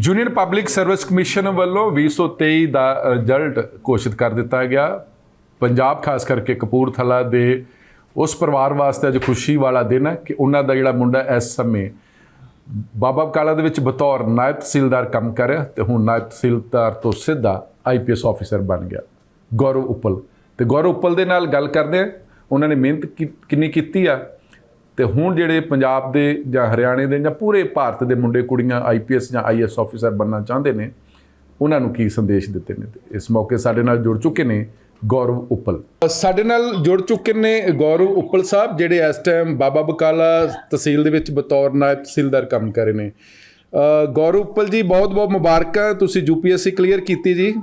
Union public service commission ਵੱਲੋਂ 2023 ਦਾ result ਘੋਸ਼ਿਤ ਕਰ ਦਿੱਤਾ ਗਿਆ। ਪੰਜਾਬ ਖਾਸ ਕਰਕੇ ਕਪੂਰਥਲਾ ਦੇ ਉਸ ਪਰਿਵਾਰ ਵਾਸਤੇ ਅੱਜ ਖੁਸ਼ੀ ਵਾਲਾ ਦਿਨ ਹੈ ਕਿ ਉਹਨਾਂ ਦਾ ਜਿਹੜਾ ਮੁੰਡਾ ਇਸ ਸਮੇਂ ਬਾਬਾ ਬਕਾਲਾ ਦੇ ਵਿੱਚ ਬਤੌਰ ਨਾਇਬ ਤਹਿਸੀਲਦਾਰ ਕੰਮ ਕਰ ਰਿਹਾ ਤੇ ਹੁਣ ਨਾਇਬ ਤਹਿਸੀਲਦਾਰ ਤੋਂ ਸਿੱਧਾ ਆਈਪੀਐਸ ਆਫੀਸਰ ਬਣ ਗਿਆ, ਗੌਰਵ ਉਪਲ। ਤੇ ਗੌਰਵ ਉਪਲ ਦੇ ਨਾਲ ਗੱਲ ਕਰਦੇ ਆ ਉਹਨਾਂ ਨੇ ਮਿਹਨਤ ਕੀ- ਕਿੰਨੀ ਕੀਤੀ ਆ? ਤੇ ਹੁਣ ਜਿਹੜੇ ਪੰਜਾਬ ਦੇ ਜਾਂ ਹਰਿਆਣੇ ਦੇ ਜਾਂ ਪੂਰੇ ਭਾਰਤ ਦੇ ਮੁੰਡੇ ਕੁੜੀਆਂ ਆਈਪੀਐਸ ਜਾਂ ਆਈਐਸ ਆਫੀਸਰ ਬਣਨਾ ਚਾਹੁੰਦੇ ਨੇ, ਉਹਨਾਂ ਨੂੰ ਕੀ ਸੰਦੇਸ਼ ਦਿੱਤੇ ਨੇ? ਤੇ ਇਸ ਮੌਕੇ ਸਾਡੇ ਨਾਲ ਜੁੜ ਚੁੱਕੇ ਨੇ ਗੌਰਵ ਉਪਲ। ਸਾਡੇ ਨਾਲ ਜੁੜ ਚੁੱਕੇ ਨੇ ਗੌਰਵ ਉਪਲ ਸਾਹਿਬ, ਜਿਹੜੇ ਇਸ ਟਾਈਮ ਬਾਬਾ ਬਕਾਲਾ ਤਹਿਸੀਲ ਦੇ ਵਿੱਚ ਬਤੌਰ ਨਾਇਬ ਤਹਿਸੀਲਦਾਰ ਕੰਮ ਕਰ ਰਹੇ ਨੇ। ਗੌਰਵ ਉਪਲ ਜੀ ਬਹੁਤ ਬਹੁਤ ਮੁਬਾਰਕਾਂ, ਤੁਸੀਂ ਯੂਪੀਐਸਸੀ ਕਲੀਅਰ ਕੀਤੀ ਜੀ।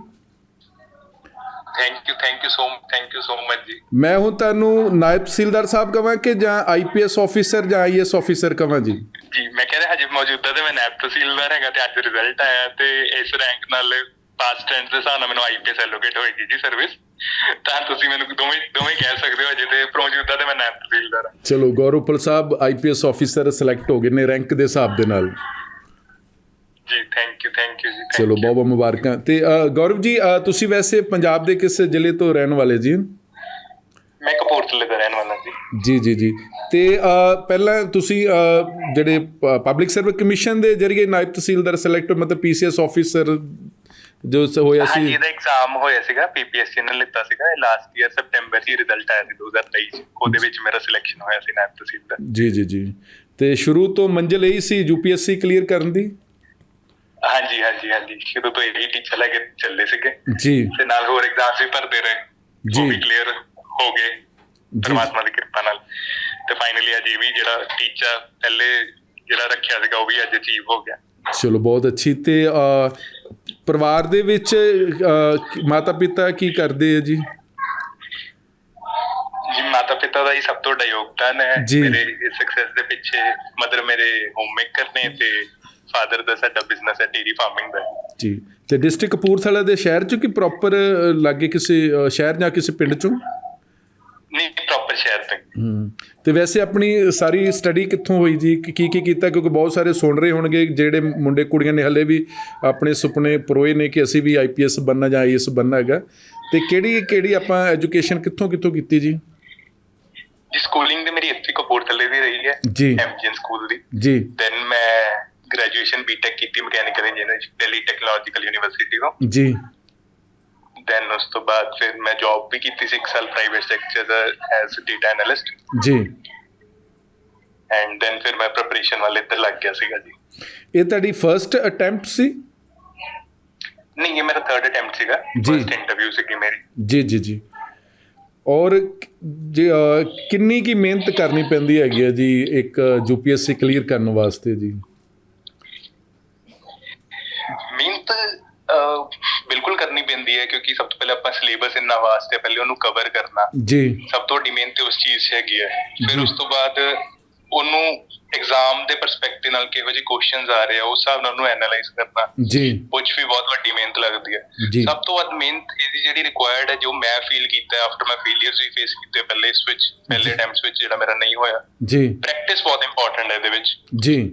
Thank you thank you so thank you so much ਜੀ। ਮੈਂ ਹੁਣ ਤੁਹਾਨੂੰ ਨਾਇਬ ਤਹਿਸੀਲਦਾਰ ਸਾਹਿਬ ਕਹਾਂ ਕਿ ਜਾਂ ਆਈਪੀਐਸ ਆਫੀਸਰ ਜਾਂ ਆਈਐਸ ਆਫੀਸਰ ਕਹਾਂ ਜੀ? ਜੀ ਮੈਂ ਕਹਿੰਦਾ ਹਜੇ ਮੌਜੂਦਾ ਤੇ ਮੈਂ ਨੈਬ ਤਹਿਸੀਲਦਾਰ ਹੈਗਾ ਤੇ ਅੱਜ ਰਿਜ਼ਲਟ ਆਇਆ ਤੇ ਇਸ ਰੈਂਕ ਨਾਲ ਪਾਸਟ ਟੈਂਸ ਦੇ ਹਿਸਾਬ ਨਾਲ ਮੈਨੂੰ ਆਈਪੀਐਸ ਐਲੋਕੇਟ ਹੋਏਗੀ ਜੀ ਸਰਵਿਸ ਤਾਂ ਤੁਸੀਂ ਮੈਨੂੰ ਦੋਵੇਂ ਦੋਵੇਂ ਕਹਿ ਸਕਦੇ ਹੋ ਅਜੇ ਤੇ ਮੌਜੂਦਾ ਤੇ ਮੈਂ ਨੈਬ ਤਹਿਸੀਲਦਾਰ ਚਲੋ ਗੌਰਵ ਉਪਲ ਸਾਹਿਬ ਆਈਪੀਐਸ ਆਫੀਸਰ ਸਿਲੈਕਟ ਹੋ ਗਏ ਨੇ ਰੈਂਕ ਦੇ ਹਿਸਾਬ ਦੇ ਨਾਲ। ਜੀ ਥੈਂਕ ਯੂ ਥੈਂਕ ਯੂ ਜੀ ਚਲੋ. ਬਹੁਤ ਬਹੁਤ ਮੁਬਾਰਕਾਂ। ਤੇ ਗੌਰਵ ਜੀ ਤੁਸੀਂ ਵੈਸੇ ਪੰਜਾਬ ਦੇ ਕਿਸ ਜ਼ਿਲ੍ਹੇ ਤੋਂ ਰਹਿਣ ਵਾਲੇ ਜੀ? ਮੈਂ ਕਪੂਰਥਲੇ ਦਾ ਰਹਿਣ ਵਾਲਾ ਜੀ। ਜੀ ਜੀ ਜੀ। ਤੇ ਪਹਿਲਾਂ ਤੁਸੀਂ ਜਿਹੜੇ ਪਬਲਿਕ ਸਰਵਿਸ ਕਮਿਸ਼ਨ ਦੇ ਜਰੀਏ ਨਾਇਬ ਤਹਿਸੀਲਦਾਰ ਸਿਲੈਕਟ ਮਤਲਬ ਪੀਸੀਐਸ ਆਫੀਸਰ ਜੋ ਸ- ਹੋਇਆ ਹਾਂਜੀ ਸੀ ਇਹਦਾ ਐਗਜ਼ਾਮ ਹੋਇਆ ਸੀਗਾ ਪੀਪੀਐਸਸੀ ਨੇ ਲਿੱਤਾ ਸੀਗਾ ਲਾਸਟ ਈਅਰ ਸੈਪਟੈਂਬਰ 'ਚ ਰਿਜ਼ਲਟ ਆਇਆ ਸੀ 2023 ਚ। ਉਹਦੇ ਵਿੱਚ ਮੇਰਾ ਸਿਲੈਕਸ਼ਨ ਹੋਇਆ ਸੀ ਨੈਬ ਤਹਿਸੀਲਦਾਰ। ਜੀ ਜੀ ਜੀ। ਤੇ ਸ਼ੁਰੂ ਤੋਂ ਮੰਜ਼ਿਲ ਇਹੀ ਸੀ ਯੂਪੀਐਸਸੀ ਕਲੀਅਰ ਕਰਨ ਦੀ? ਹਾਂਜੀ ਹਾਂਜੀ ਹਾਂਜੀ। ਸ਼ੁਰੂ ਤੋਂ ਇਹੀ ਟੀਚਰ ਲੈ ਕੇ ਚੱਲੇ ਸੀਗੇ। ਜੀ। ਤੇ ਨਾਲ ਹੋਰ ਐਗਜ਼ਾਮਸ ਵੀ ਭਰਦੇ ਰਹੇ। ਜੀ। ਵੀ ਕਲੀਅਰ ਹੋ ਗਏ। ਪਰਮਾਤਮਾ ਦੀ ਕਿਰਪਾ ਨਾਲ। ਤੇ ਫਾਈਨਲੀ ਅੱਜ ਇਹ ਵੀ ਜਿਹੜਾ ਟੀਚਰ ਪਹਿਲੇ ਜਿਹੜਾ ਰੱਖਿਆ ਸੀਗਾ ਉਹ ਵੀ ਅੱਜ ਅਚੀਵ ਹੋ ਗਿਆ। ਚਲੋ ਬਹੁਤ ਅੱਛੀ। ਤੇ ਪਰਿਵਾਰ ਦੇ ਵਿੱਚ ਮਾਤਾ ਪਿਤਾ ਕੀ ਕਰਦੇ ਆ ਜੀ? ਜੀ ਮਾਤਾ ਪਿਤਾ ਦਾ ਹੀ ਸਭ ਤੋਂ ਵੱਡਾ ਯੋਗਦਾਨ ਹੈ। ਮੇਰੇ ਇਸ ਸਕਸੈਸ ਦੇ ਪਿੱਛੇ ਮਦਰ ਮੇਰੇ ਹੋਮ ਮੇਕਰ ਨੇ ਤੇ ਫਾਦਰ ਦਾ ਸਾਡਾ ਬਿਜ਼ਨਸ ਹੈ ਡੇਰੀ ਫਾਰਮਿੰਗ ਦਾ। ਜੀ। ਤੇ ਡਿਸਟ੍ਰਿਕਟ ਕਪੂਰਥਲਾ ਦੇ ਸ਼ਹਿਰ ਚ ਕਿ ਪ੍ਰੋਪਰ ਲਾਗੇ ਕਿਸੇ ਸ਼ਹਿਰ ਜਾਂ ਕਿਸੇ ਪਿੰਡ ਚੋਂ? ਨਹੀਂ ਪ੍ਰੋਪਰ ਸ਼ਹਿਰ ਤੱਕ ਹੂੰ। ਤੇ ਵੈਸੇ ਆਪਣੀ ਸਾਰੀ ਸਟੱਡੀ ਕਿੱਥੋਂ ਹੋਈ ਜੀ? ਕੀ ਕੀ ਕੀਤਾ? ਕਿਉਂਕਿ ਬਹੁਤ ਸਾਰੇ ਸੁਣ ਰਹੇ ਹੋਣਗੇ ਜਿਹੜੇ ਮੁੰਡੇ ਕੁੜੀਆਂ ਨੇ ਹਲੇ ਵੀ ਆਪਣੇ ਸੁਪਨੇ ਪਰੋਏ ਨੇ ਕਿ ਅਸੀਂ ਵੀ ਆਈਪੀਐਸ ਬਣਨਾ ਜਾਂ ਆਈਐਸ ਬਣਨਾ ਹੈਗਾ। ਤੇ ਕਿਹੜੀ ਕਿਹੜੀ ਆਪਾਂ ਐਜੂਕੇਸ਼ਨ ਕਿੱਥੋਂ ਕਿੱਥੋਂ ਕੀਤੀ ਜੀ? ਜੀ ਸਕੂਲਿੰਗ ਤੇ ਮੇਰੀ ਇੱਥੇ ਕਪੂਰਥਲੇ ਦੀ ਰਹੀ ਹੈ ਜੀ। ਐਮਜੀਐਨ ਸਕੂਲ ਦੀ। ਜੀ। ਦੈਨ ਮੈਂ ਗ੍ਰੈਜੂਏਸ਼ਨ ਬੀਟੈਕ ਕੀਤੀ mechanical engineering Delhi technological university ਤੋਂ। ਜੀ। ਦੈਨ ਉਸ ਤੋਂ ਬਾਅਦ ਫਿਰ ਮੈਂ ਜੌਬ ਵੀ ਕੀਤੀ ਸੀ ਇੱਕ ਸਾਲ private sector as data analyst ਜੀ। ਐਂਡ ਦੈਨ ਫਿਰ ਮੈਂ ਪ੍ਰੈਪਰੇਸ਼ਨ ਵਾਲੇ ਇੱਧਰ ਲੱਗ ਗਿਆ ਸੀਗਾ ਜੀ। ਇਹ ਤੁਹਾਡੀ ਫਰਸਟ ਅਟੈਂਪਟ ਸੀ? ਨਹੀਂ ਇਹ ਮੇਰਾ ਥਰਡ ਅਟੈਂਪਟ ਸੀਗਾ। ਫਰਸਟ ਇੰਟਰਵਿਊ ਸੀਗੀ ਮੇਰੀ। ਜੀ ਜੀ ਜੀ। ਔਰ ਕਿੰਨੀ ਕੀ ਮਿਹਨਤ ਕਰਨੀ ਪੈਂਦੀ ਹੈਗੀ ਹੈ ਜੀ ਇੱਕ ਯੂਪੀਐਸਸੀ ਕਲੀਅਰ ਕਰਨ ਵਾਸਤੇ ਜੀ? ਅਹ, ਬਿਲਕੁਲ ਕਰਨੀ ਪੈਂਦੀ ਹੈ ਕਿਉਂਕਿ ਸਭ ਤੋਂ ਪਹਿਲਾਂ ਆਪਾਂ ਸਿਲੇਬਸ ਇੰਨਾ ਵਾਸਤੇ ਪਹਿਲੇ ਉਹਨੂੰ ਕਵਰ ਕਰਨਾ। ਜੀ। ਸਭ ਤੋਂ ਵੱਡੀ ਮਿਹਨਤ ਤੇ ਉਸ ਚੀਜ਼ ਹੈਗੀ ਹੈ। ਫਿਰ। ਉਸ ਤੋਂ ਬਾਅਦ ਉਹਨੂੰ ਐਗਜ਼ਾਮ ਦੇ ਪਰਸਪੈਕਟਿਵ ਨਾਲ ਕਿਹੋ ਜਿਹੇ ਕੁਐਸਚਨਸ ਆ ਰਹੇ ਆ ਉਸ ਹਿਸਾਬ ਨਾਲ ਉਹਨੂੰ ਐਨਾਲਾਈਜ਼ ਕਰਨਾ। ਜੀ। ਕੁਝ ਵੀ ਬਹੁਤ ਵੱਡੀ ਮਿਹਨਤ ਲੱਗਦੀ ਹੈ। ਸਭ ਤੋਂ ਵੱਧ ਮਿਹਨਤ ਇਹਦੀ ਜਿਹੜੀ ਰਿਕੁਆਇਰਡ ਹੈ ਜੋ ਮੈਂ ਫੀਲ ਕੀਤਾ ਆਫਟਰ ਮੈਂ ਫੇਲਿਅਰਸ ਵੀ ਫੇਸ ਕੀਤੇ ਪਹਿਲੇ ਇਸ ਵਿੱਚ ਪਹਿਲੇ ਅਟੈਂਪਟਸ ਵਿੱਚ ਜਿਹੜਾ ਮੇਰਾ ਨਹੀਂ ਹੋਇਆ। ਜੀ। ਪ੍ਰੈਕਟਿਸ ਬਹੁਤ ਇੰਪੋਰਟੈਂਟ ਹੈ ਇਹਦੇ ਵਿੱਚ। ਜੀ।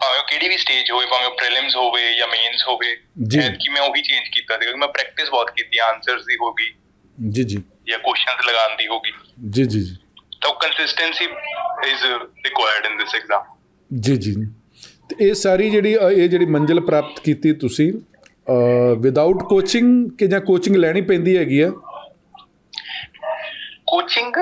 ਭਾਵੇਂ ਉਹ ਕਿਹੜੀ ਵੀ ਸਟੇਜ ਹੋਵੇ ਭਾਵੇਂ ਉਹ ਪ੍ਰੀਲਿਮਸ ਹੋਵੇ ਜਾਂ ਮੇਨਸ ਹੋਵੇ ਜੀ। ਕਿ ਮੈਂ ਉਹੀ ਚੇਂਜ ਕੀਤਾ ਸੀ ਕਿਉਂਕਿ ਮੈਂ ਪ੍ਰੈਕਟਿਸ ਬਹੁਤ ਕੀਤੀ ਆਨਸਰਸ ਦੀ ਹੋਗੀ ਜੀ ਜੀ। ਜਾਂ ਕੁਐਸਚਨਸ ਲਗਾਉਣ ਦੀ ਹੋਗੀ ਜੀ ਜੀ ਜੀ। ਤਾਂ consistency is required in this exam ਜੀ ਜੀ। ਤੇ ਇਹ ਸਾਰੀ ਜਿਹੜੀ ਇਹ ਜਿਹੜੀ ਮੰਜ਼ਿਲ ਪ੍ਰਾਪਤ ਕੀਤੀ ਤੁਸੀਂ ਵਿਦਆਊਟ ਕੋਚਿੰਗ ਕਿ ਜਾਂ ਕੋਚਿੰਗ ਲੈਣੀ ਪੈਂਦੀ ਹੈਗੀ ਆ ਕੋਚਿੰਗ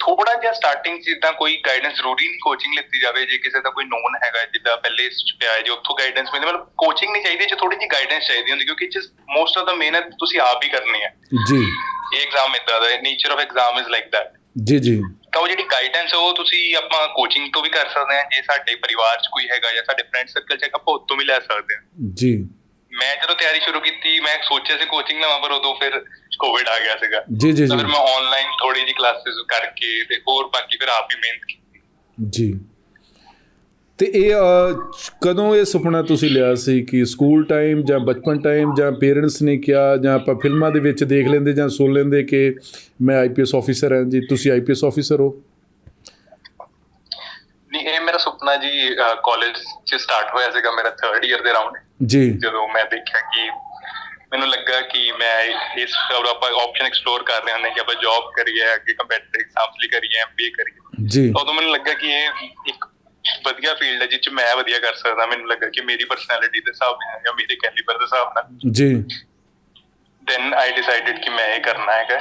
ਥੋੜਾ ਜਿਹਾ ਸਟਾਰਟਿੰਗ ਜਿੱਦਾਂ ਕੋਈ ਗਾਈਡੈਂਸ ਜ਼ਰੂਰੀ ਨਹੀਂ ਕੋਚਿੰਗ ਲਿੱਤੀ ਜਾਵੇ ਜੇ ਕਿਸੇ ਦਾ ਕੋਈ ਨੋਨ ਹੈਗਾ ਜਿੱਦਾਂ ਪਹਿਲੇ ਪਿਆ ਜੇ ਉੱਥੋਂ ਗਾਈਡੈਂਸ ਮਿਲਦੀ ਮਤਲਬ ਕੋਚਿੰਗ ਨਹੀਂ ਚਾਹੀਦੀ ਜੇ ਥੋੜੀ ਜਿਹੀ ਗਾਈਡੈਂਸ ਚਾਹੀਦੀ ਹੁੰਦੀ ਕਿਉਂਕਿ ਇਹ ਮੋਸਟ ਆਫ ਦਾ ਮਿਹਨਤ ਤੁਸੀਂ ਆਪ ਹੀ ਕਰਨੀ ਹੈ। ਜੀ। ਇਹ ਐਗਜ਼ਾਮ ਇਦਾਂ ਦਾ ਹੈ nature of exam is like that ਜੀ ਜੀ। ਤਾਂ ਉਹ ਜਿਹੜੀ ਗਾਈਡੈਂਸ ਉਹ ਤੁਸੀਂ ਆਪਾਂ ਕੋਚਿੰਗ ਤੋਂ ਵੀ ਕਰ ਸਕਦੇ ਹਾਂ ਜੇ ਸਾਡੇ ਪਰਿਵਾਰ 'ਚ ਕੋਈ ਹੈਗਾ ਜਾਂ ਸਾਡੇ ਫਰੈਂਡ ਸਰਕਲ 'ਚ ਆਪਾਂ ਉੱਥੋਂ ਵੀ ਲੈ ਸਕਦੇ ਹਾਂ। ਜੀ। ਮੈਂ ਜਦੋਂ ਤਿਆਰੀ ਸ਼ੁਰੂ ਕੀਤੀ ਮੈਂ ਸੋਚਿਆ ਸੀ ਕੋਚਿੰਗ ਲਵਾਂ ਪਰ ਉਦੋਂ ਫਿਰ ਕੋਵਿਡ ਆ ਗਿਆ ਸੀਗਾ। ਜੀ ਜੀ ਜੀ। ਫਿਰ ਮੈਂ ਆਨਲਾਈਨ ਥੋੜੀ ਜਿਹੀ ਕਲਾਸਿਸ ਕਰਕੇ ਤੇ ਹੋਰ ਬਾਕੀ ਫਿਰ ਆਪ ਹੀ ਮਿਹਨਤ ਕੀਤੀ। ਜੀ। ਤੇ ਇਹ ਕਦੋਂ ਇਹ ਸੁਪਨਾ ਤੁਸੀਂ ਲਿਆ ਸੀ ਕਿ ਸਕੂਲ ਟਾਈਮ ਜਾਂ ਬਚਪਨ ਟਾਈਮ ਜਾਂ ਪੇਰੈਂਟਸ ਨੇ ਕਿਹਾ ਜਾਂ ਆਪਾਂ ਫਿਲਮਾਂ ਦੇ ਵਿੱਚ ਦੇਖ ਲੈਂਦੇ ਜਾਂ ਸੁਣ ਲੈਂਦੇ ਕਿ ਮੈਂ ਆਈਪੀਐਸ ਆਫੀਸਰ ਹਾਂ ਜੀ ਤੁਸੀਂ ਆਈਪੀਐਸ ਆਫੀਸਰ ਹੋ? ਨਹੀਂ ਇਹ ਮੇਰਾ ਸੁਪਨਾ ਜੀ ਕਾਲਜ 'ਚ ਸਟਾਰਟ ਹੋਇਆ ਸੀਗਾ ਮੇਰਾ 3rd ਇਅਰ ਦੇ ਰਾਉਂਡ ਜੀ। ਜਦੋਂ ਮੈਂ ਦੇਖਿਆ ਕਿ ਮੈਨੂੰ ਲੱਗਾ ਕਿ ਮੈਂ ਇਸ ਅਗਰ ਆਪਾਂ ਆਪਸ਼ਨ ਐਕਸਪਲੋਰ ਕਰ ਰਹੇ ਹਾਂ ਕਿ ਆਪਾਂ ਜੌਬ ਕਰੀਏ ਅੱਗੇ ਕੰਪੀਟੀਟਿਵ ਐਗਜ਼ਾਮਸ ਲਈ ਕਰੀਏ ਐਮਬੀਏ ਕਰੀਏ। ਜੀ। ਉਦੋਂ ਮੈਨੂੰ ਲੱਗਾ ਕਿ ਇਹ ਇੱਕ ਵਧੀਆ ਫੀਲਡ ਹੈ ਜਿਸ ਚ ਮੈਂ ਵਧੀਆ ਕਰ ਸਕਦਾ। ਮੈਨੂੰ ਲੱਗਾ ਕਿ ਮੇਰੀ ਪਰਸਨੈਲਿਟੀ ਦੇ ਹਿਸਾਬ ਨਾਲ ਜਾਂ ਮੇਰੇ ਕੈਲੀਬਰ ਦੇ ਹਿਸਾਬ ਨਾਲ ਜੀ। ਦੈਨ ਆਈ ਡਿਸਾਈਡਡ ਕਿ ਮੈਂ ਇਹ ਕਰਨਾ ਹੈਗਾ।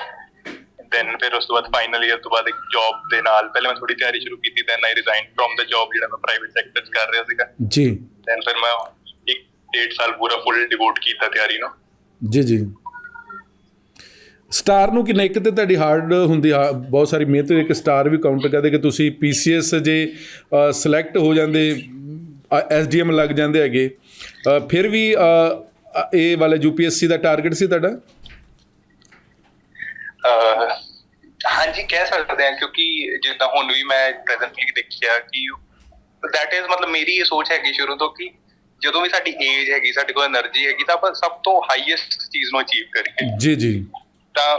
ਦੈਨ ਫਿਰ ਉਸ ਤੋਂ ਬਾਅਦ ਫਾਈਨਲ ਈਅਰ ਤੋਂ ਬਾਅਦ ਇੱਕ ਜੌਬ ਦੇ ਨਾਲ ਪਹਿਲੇ ਮੈਂ ਥੋੜੀ ਤਿਆਰੀ ਸ਼ੁਰੂ ਕੀਤੀ ਦੈਨ ਆਈ ਰਿਜ਼ਾਈਨ ਫਰਮ ਦਾ ਜੌਬ ਜਿਹੜਾ ਮੈਂ ਪ੍ਰਾਈਵੇਟ ਸੈਕਟਰ 'ਚ ਕਰ ਰਿਹਾ ਸੀਗਾ। ਜੀ। ਦੈਨ ਫਿਰ ਮੈਂ ਇੱਕ ਡੇਢ ਸਾਲ ਪੂਰਾ ਫੁੱਲ ਡਿਵੋਟ ਕੀਤਾ ਤਿਆਰੀ ਨੂੰ। ਜੀ ਜੀ। ਸਟਾਰ ਨੂੰ ਕਿੰਨੇ ਇੱਕ ਤੇ ਤੁਹਾਡੀ ਹਾਰਡ ਹੁੰਦੀ ਆ ਬਹੁਤ ਸਾਰੀ ਮਿਹਨਤ ਇੱਕ ਸਟਾਰ ਵੀ ਕਾਊਂਟ ਕਰਦੇ ਕਿ ਤੁਸੀਂ ਪੀਸੀਐਸ ਜੇ ਸਿਲੈਕਟ ਹੋ ਜਾਂਦੇ ਐਸਡੀਐਮ ਲੱਗ ਜਾਂਦੇ ਹੈਗੇ। ਫਿਰ ਵੀ ਅ, ਅ, ਇਹ ਵਾਲੇ ਯੂਪੀਐਸਸੀ ਦਾ ਟਾਰਗੇਟ ਸੀ ਤੁਹਾਡਾ? ਹਾਂਜੀ ਕਹਿ ਸਕਦੇ ਹਾਂ ਕਿਉਂਕਿ ਜਿੱਦਾਂ ਹੁਣ ਵੀ ਮੈਂ ਪ੍ਰੈਜ਼ੈਂਟਲੀ ਦੇਖਿਆ ਕਿ ਦੈਟ ਇਜ਼ ਮਤਲਬ ਮੇਰੀ ਇਹ ਸੋਚ ਹੈਗੀ ਸ਼ੁਰੂ ਤੋਂ ਕਿ ਜਦੋਂ ਵੀ ਸਾਡੀ ਏਜ ਹੈਗੀ ਸਾਡੇ ਕੋਲ એનર્ਜੀ ਹੈਗੀ ਤਾਂ ਆਪਾਂ ਸਭ ਤੋਂ ਹਾਈਐਸਟ ਚੀਜ਼ ਨੂੰ ਅਚੀਵ ਕਰੀਏ। ਜੀ ਜੀ। ਤਾਂ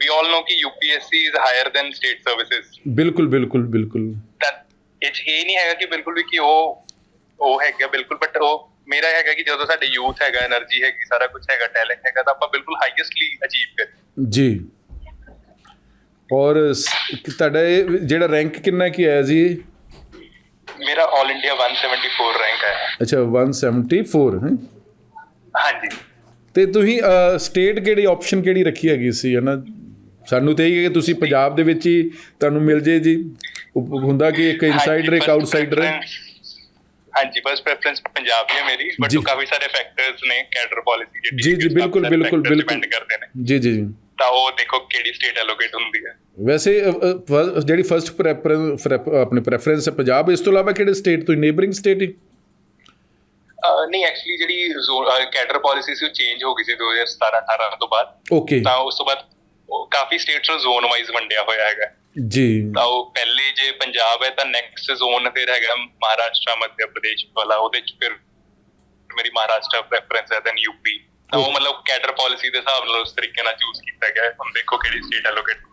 ਵੀ ਆਲ ਨੋ ਕਿ UPSC is higher than state services ਬਿਲਕੁਲ ਬਿਲਕੁਲ ਬਿਲਕੁਲ। ਤਾਂ ਇਹ ਇਹ ਨਹੀਂ ਹੈਗਾ ਕਿ ਬਿਲਕੁਲ ਵੀ ਕਿ ਉਹ ਉਹ ਹੈਗਾ ਬਿਲਕੁਲ ਬਟ ਉਹ ਮੇਰਾ ਹੈਗਾ ਕਿ ਜਦੋਂ ਸਾਡੇ ਯੂਥ ਹੈਗਾ એનર્ਜੀ ਹੈਗੀ ਸਾਰਾ ਕੁਝ ਹੈਗਾ ਟੈਲੈਂਟ ਹੈਗਾ ਤਾਂ ਆਪਾਂ ਬਿਲਕੁਲ ਹਾਈਐਸਟਲੀ ਅਚੀਵ ਕਰੀਏ। ਜੀ। ਔਰ ਤੁਹਾਡਾ ਜਿਹੜਾ ਰੈਂਕ ਕਿੰਨਾ ਕੀ ਆਇਆ ਜੀ ਮੇਰਾ 올 ਇੰਡੀਆ 174 ਰੈਂਕ ਹੈ ਅੱਛਾ 174 ਹੈ? ਹਾਂਜੀ। ਤੇ ਤੁਸੀਂ ਸਟੇਟ ਕਿਹੜੀ ਆਪਸ਼ਨ ਕਿਹੜੀ ਰੱਖੀ ਹੈਗੀ ਸੀ? ਹੈ ਨਾ ਸਾਨੂੰ ਤੇ ਇਹ ਕਿ ਤੁਸੀਂ ਪੰਜਾਬ ਦੇ ਵਿੱਚ ਹੀ ਤੁਹਾਨੂੰ ਮਿਲ ਜੇ ਜੀ। ਹੁੰਦਾ ਕਿ ਇੱਕ ਇਨਸਾਈਡਰ ਇੱਕ ਆਊਟਸਾਈਡਰ ਹੈ ਹਾਂਜੀ ਬਸ ਪ੍ਰੈਫਰੈਂਸ ਪੰਜਾਬ ਹੀ ਹੈ ਮੇਰੀ ਬਟ। ਕਾਫੀ ਸਾਰੇ ਫੈਕਟਰਸ ਨੇ ਕੈਡਰ ਪਾਲਿਸੀ ਜੀ ਜੀ ਬਿਲਕੁਲ ਬਿਲਕੁਲ ਬਿਲਕੁਲ। ਡਿਪੈਂਡ ਕਰਦੇ ਨੇ। ਜੀ ਜੀ ਜੀ। ਤਾਂ ਉਹ ਦੇਖੋ ਕਿਹੜੀ ਸਟੇਟ ਐਲੋਕੇਟ ਹੁੰਦੀ ਹੈ। ਵੈਸੇ ਜਿਹੜੀ ਫਰਸਟ ਪ੍ਰੈਫਰੈਂਸ ਆਪਣੀ ਪ੍ਰੈਫਰੈਂਸ ਹੈ ਪੰਜਾਬ ਇਸ ਤੋਂ ਇਲਾਵਾ ਕਿਹੜੇ ਸਟੇਟ ਤੋਂ? ਨੇਬਰਿੰਗ ਸਟੇਟ ਨਹੀਂ ਐਕਚੁਅਲੀ ਜਿਹੜੀ ਕੈਡਰ ਪਾਲਿਸੀ ਸੀ ਉਹ ਚੇਂਜ ਹੋ ਗਈ ਸੀ 2017 18 ਤੋਂ ਬਾਅਦ। ਓਕੇ ਤਾਂ ਉਸ ਤੋਂ ਬਾਅਦ ਕਾਫੀ ਸਟੇਟਸ ਨੂੰ ਜ਼ੋਨ ਵਾਈਜ਼ ਵੰਡਿਆ ਹੋਇਆ ਹੈਗਾ। ਜੀ। ਤਾਂ ਉਹ ਪਹਿਲੇ ਜੇ ਪੰਜਾਬ ਹੈ ਤਾਂ ਨੈਕਸਟ ਜ਼ੋਨ ਫਿਰ ਹੈਗਾ ਮਹਾਰਾਸ਼ਟਰ ਮੱਧ ਪ੍ਰਦੇਸ਼ ਵਾਲਾ ਉਹਦੇ ਚ ਫਿਰ ਮੇਰੀ ਮਹਾਰਾਸ਼ਟਰ ਪ੍ਰੈਫਰੈਂਸ ਹੈ ਦੈਨ ਯੂਪੀ ਤਾਂ ਉਹ ਮਤਲਬ ਕੈਡਰ ਪਾਲਿਸੀ ਦੇ ਹਿਸਾਬ ਨਾਲ ਉਸ ਤਰੀਕੇ ਨਾਲ ਚੂਜ਼ ਕੀਤਾ ਗਿਆ। ਹੁਣ ਦੇਖੋ ਕਿਹੜੀ ਸਟੇਟ ਐਲੋਕੇਟ ਹੁੰਦੀ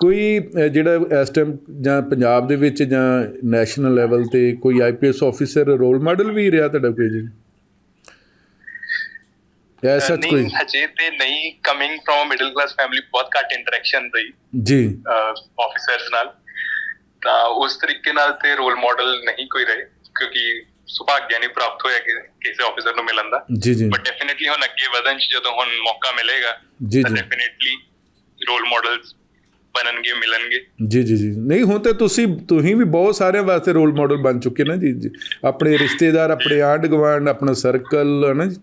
ਕੋਈ ਜਿਹੜਾ ਇਸ ਟਾਈਮ ਜਾਂ ਪੰਜਾਬ ਦੇ ਵਿੱਚ ਜਾਂ ਨੈਸ਼ਨਲ ਲੈਵਲ ਤੇ ਕੋਈ ਆਈਪੀਐਸ ਆਫੀਸਰ ਰੋਲ ਮਾਡਲ ਵੀ ਰਿਹਾ ਤੁਹਾਡਾ ਕੋਈ ਜੀ? ਐਸਾ ਨਹੀਂ ਕੋਈ? ਹਜੇ ਤੇ ਨਹੀਂ coming from middle class family ਬਹੁਤ ਘੱਟ ਇੰਟਰੈਕਸ਼ਨ ਰਹੀ ਜੀ। ਆਫੀਸਰਸ ਨਾਲ। ਤਾਂ ਉਸ ਤਰੀਕੇ ਨਾਲ ਤੇ ਰੋਲ ਮਾਡਲ ਨਹੀਂ ਕੋਈ ਰਹੇ ਕਿਉਂਕਿ ਸੁਭਾਗਿਆ ਨਹੀਂ ਪ੍ਰਾਪਤ ਹੋਇਆ ਕਿ ਕਿਸੇ ਆਫੀਸਰ ਨੂੰ ਮਿਲਣ ਦਾ। ਜੀ ਜੀ। ਬਟ ਡੈਫੀਨਿਟਲੀ ਹੁਣ ਅੱਗੇ ਵਧਣ ਚ ਜਦੋਂ ਹੁਣ ਮੌਕਾ ਮਿਲੇਗਾ ਜੀ ਜੀ। ਡੈਫੀਨਿਟਲੀ ਰੋਲ ਮਾਡਲਸ ਬਣਨਗੇ ਮਿਲਣਗੇ ਜੀ ਜੀ ਜੀ ਨਹੀਂ ਹੁਣ ਤੇ ਤੁਸੀਂ ਤੁਸੀਂ ਵੀ ਬਹੁਤ ਸਾਰਿਆਂ ਵਾਸਤੇ ਰੋਲ ਮਾਡਲ ਬਣ ਚੁੱਕੇ ਨਾ ਜੀ ਜੀ ਆਪਣੇ ਰਿਸ਼ਤੇਦਾਰ ਆਪਣੇ ਆਂਢ ਗੁਆਂਢ ਆਪਣਾ ਸਰਕਲ ਹੈ ਨਾ ਜੀ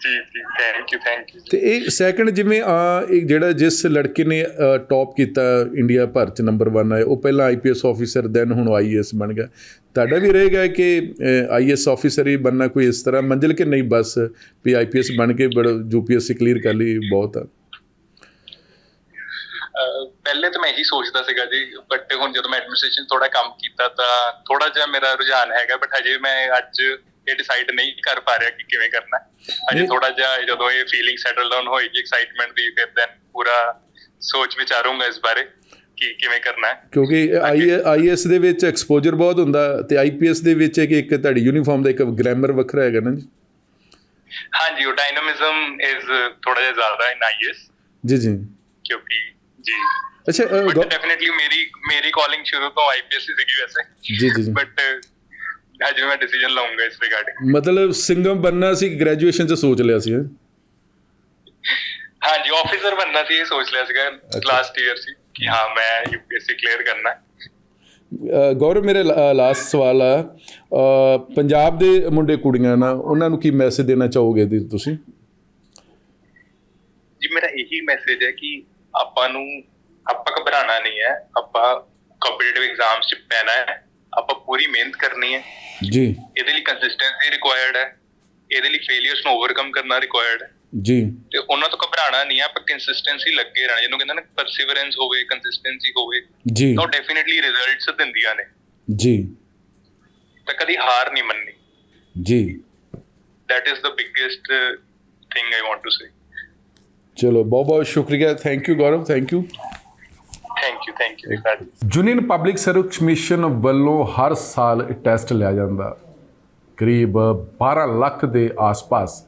ਜੀ ਜੀ ਥੈਂਕ ਯੂ ਥੈਂਕ ਯੂ ਤੇ ਇਹ ਸੈਕੰਡ ਜਿਵੇਂ ਆ ਇੱਕ ਜਿਹੜਾ ਜਿਸ ਲੜਕੇ ਨੇ ਟੌਪ ਕੀਤਾ ਇੰਡੀਆ ਭਰ ਚ ਨੰਬਰ 1 ਆਇਆ ਉਹ ਪਹਿਲਾਂ ਆਈਪੀਐਸ ਆਫੀਸਰ ਦੈਨ ਹੁਣ ਆਈਐਸ ਬਣ ਗਿਆ ਤੁਹਾਡਾ ਵੀ ਰਹੇਗਾ ਕਿ ਆਈਐਸ ਆਫੀਸਰ ਹੀ ਬੰਨਾ ਕੋਈ ਇਸ ਤਰ੍ਹਾਂ ਮੰਜ਼ਿਲ ਕਿ ਨਹੀਂ ਬਸ ਵੀ ਆਈਪੀਐਸ ਬਣ ਕੇ ਬੜਾ ਯੂਪੀਐਸਸੀ ਕਲੀਅਰ ਕਰ ਲਈ ਬਹੁਤ ਆ ਪਹਿਲੇ ਤਾਂ ਮੈਂ ਇਹੀ ਸੋਚਦਾ ਸੀਗਾ ਜੀ ਬਟ ਹੁਣ ਜਦੋਂ ਮੈਂ ਐਡਮਿਨਿਸਟ੍ਰੇਸ਼ਨ ਥੋੜਾ ਕੰਮ ਕੀਤਾ ਤਾਂ ਥੋੜਾ ਜਿਹਾ ਮੇਰਾ ਰੁਝਾਨ ਹੈਗਾ ਬਟ ਹਜੇ ਮੈਂ ਅੱਜ ਇਹ ਡਿਸਾਈਡ ਨਹੀਂ ਕਰ ਪਾ ਰਿਹਾ ਕਿ ਕਿਵੇਂ ਕਰਨਾ ਹੈ। ਹਜੇ। ਥੋੜਾ ਜਿਹਾ ਜਦੋਂ ਇਹ ਫੀਲਿੰਗ ਸੈਟਲ ਡਾਊਨ ਹੋਏਗੀ ਐਕਸਾਈਟਮੈਂਟ ਦੀ ਫਿਰ ਦੈਨ ਪੂਰਾ ਸੋਚ ਵਿਚਾਰੂੰਗਾ ਇਸ ਬਾਰੇ ਕਿ ਕਿਵੇਂ ਕਰਨਾ ਹੈ ਕਿਉਂਕਿ ਆਈਐਸ ਦੇ ਵਿੱਚ ਐਕਸਪੋਜ਼ਰ ਬਹੁਤ ਹੁੰਦਾ ਤੇ ਆਈਪੀਐਸ ਦੇ ਵਿੱਚ ਇੱਕ ਇੱਕ ਤੁਹਾਡੀ ਯੂਨੀਫਾਰਮ ਦਾ ਇੱਕ ਗ੍ਰਾਮਰ ਵੱਖਰਾ ਹੈਗਾ ਨਾ ਜੀ ਹਾਂਜੀ ਉਹ ਡਾਇਨਾਮਿਜ਼ਮ ਇਜ਼ ਥੋੜਾ ਜਿਹਾ ਜ਼ਿਆਦਾ ਇਨ ਆਈਐਸ ਜੀ ਜੀ ਕਿਉਂਕਿ ਜੀ ਅੱਛਾ ਡੈਫੀਨਿਟਲੀ ਮੇਰੀ ਮੇਰੀ ਕਾਲਿੰਗ ਸ਼ੁਰੂ ਤੋਂ ਆਈਪੀਐਸ ਸੀਗੀ ਵੈਸੇ। ਜੀ ਜੀ ਜੀ। ਬਟ ਹਜੇ ਮੈਂ ਡਿਸੀਜਨ ਲਵਾਂਗਾ ਇਸ ਰਿਗਾਰਡਿੰਗ ਮਤਲਬ ਸਿੰਗਮ ਬੰਨਾ ਸੀ ਗ੍ਰੈਜੂਏਸ਼ਨ ਚ ਸੋਚ ਲਿਆ ਸੀ ਹੈਂ? ਹਾਂਜੀ ਆਫੀਸਰ ਬਣਨਾ ਸੀ ਇਹ ਸੋਚ ਲਿਆ ਸੀਗਾ ਲਾਸਟ ਈਅਰ ਸੀ ਕਿ ਹਾਂ ਮੈਂ ਯੂਪੀਐਸਸੀ ਕਲੀਅਰ ਕਰਨਾ। ਗੌਰਵ ਮੇਰੇ ਲਾਸਟ ਸਵਾਲ ਆ। ਪੰਜਾਬ ਦੇ ਮੁੰਡੇ ਕੁੜੀਆਂ ਨਾ ਉਹਨਾਂ ਨੂੰ ਕੀ ਮੈਸੇਜ ਦੇਣਾ ਚਾਹੋਗੇ ਤੁਸੀਂ? ਜੀ ਮੇਰਾ ਇਹੀ ਮੈਸੇਜ ਹੈ ਕਿ ਆਪਾਂ ਨੂੰ ਆਪਾਂ ਘਬਰਾਣਾ ਨਹੀਂ ਹੈ ਆਪਾਂ ਕੰਪੀਟੀਟਿਵ ਐਗਜ਼ਾਮਸ ਚ ਪੈਣਾ ਹੈ ਆਪਾਂ ਪੂਰੀ ਮਿਹਨਤ ਕਰਨੀ ਹੈ। ਜੀ। ਇਹਦੇ ਲਈ ਕੰਸਿਸਟੈਂਸੀ ਰਿਕੁਆਇਰਡ ਹੈ ਇਹਦੇ ਲਈ ਫੇਲਿਅਰਸ ਨੂੰ ਓਵਰਕਮ ਕਰਨਾ ਰਿਕੁਆਇਰਡ ਹੈ। ਜੀ। ਤੇ ਉਹਨਾਂ ਤੋਂ ਘਬਰਾਣਾ ਨਹੀਂ ਆਪਾਂ ਕੰਸਿਸਟੈਂਸੀ ਲੱਗੇ ਰਹਿਣਾ ਜਿਹਨੂੰ ਕਹਿੰਦੇ ਨੇ ਪਰਸੀਵਰੈਂਸ ਹੋਵੇ ਕੰਸਿਸਟੈਂਸੀ ਹੋਵੇ ਜੀ। ਤਾਂ ਡੈਫੀਨਿਟਲੀ ਰਿਜ਼ਲਟਸ ਦਿੰਦੀਆਂ ਨੇ। ਜੀ। ਤਾਂ ਕਦੀ ਹਾਰ ਨਹੀਂ ਮੰਨਣੀ। ਜੀ। That is the biggest uh, thing I want to say. ਚਲੋ ਬਹੁਤ ਬਹੁਤ ਸ਼ੁਕਰੀਆ। Thank you Gaurav thank you Thank you, thank you, Ricardo. Union public service commission ਵੱਲੋਂ ਹਰ ਸਾਲ ਟੈਸਟ ਲਿਆ ਜਾਂਦਾ। ਕਰੀਬ 12 ਲੱਖ ਦੇ ਆਸ-ਪਾਸ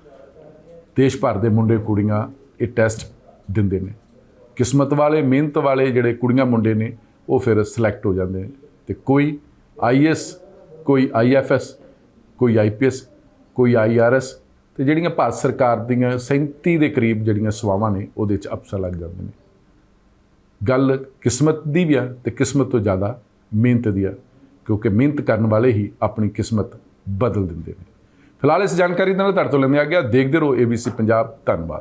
ਦੇਸ਼ ਭਰ ਦੇ ਮੁੰਡੇ ਕੁੜੀਆਂ ਇਹ ਟੈਸਟ ਦਿੰਦੇ ਨੇ। ਕਿਸਮਤ ਵਾਲੇ ਮਿਹਨਤ ਵਾਲੇ ਜਿਹੜੇ ਕੁੜੀਆਂ ਮੁੰਡੇ ਨੇ ਉਹ ਫਿਰ ਸਿਲੈਕਟ ਹੋ ਜਾਂਦੇ ਨੇ। ਤੇ ਕੋਈ ਆਈਐਸ ਕੋਈ ਆਈਐਫਐਸ ਕੋਈ ਆਈਪੀਐਸ ਕੋਈ ਆਈਆਰਐਸ ਤੇ ਜਿਹੜੀਆਂ ਭਾਰਤ ਸਰਕਾਰ ਦੀਆਂ 37 ਦੇ ਕਰੀਬ ਜਿਹੜੀਆਂ ਸੇਵਾਵਾਂ ਨੇ ਉਹਦੇ ਚ ਅਫਸਰ ਲੱਗ ਜਾਂਦੇ ਨੇ। ਗੱਲ ਕਿਸਮਤ ਦੀ ਵੀ ਆ ਤੇ ਕਿਸਮਤ ਤੋਂ ਜ਼ਿਆਦਾ ਮਿਹਨਤ ਦੀ ਆ, ਕਿਉਂਕਿ ਮਿਹਨਤ ਕਰਨ ਵਾਲੇ ਹੀ ਆਪਣੀ ਕਿਸਮਤ ਬਦਲ ਦਿੰਦੇ ਨੇ। ਫਿਲਹਾਲ ਇਸ ਜਾਣਕਾਰੀ ਦੇ ਨਾਲ ਤੁਹਾਡੇ ਤੋਂ ਲੈਂਦੇ ਆ ਗਿਆ ਦੇਖਦੇ ਰਹੋ ABC ਪੰਜਾਬ ਧੰਨਵਾਦ।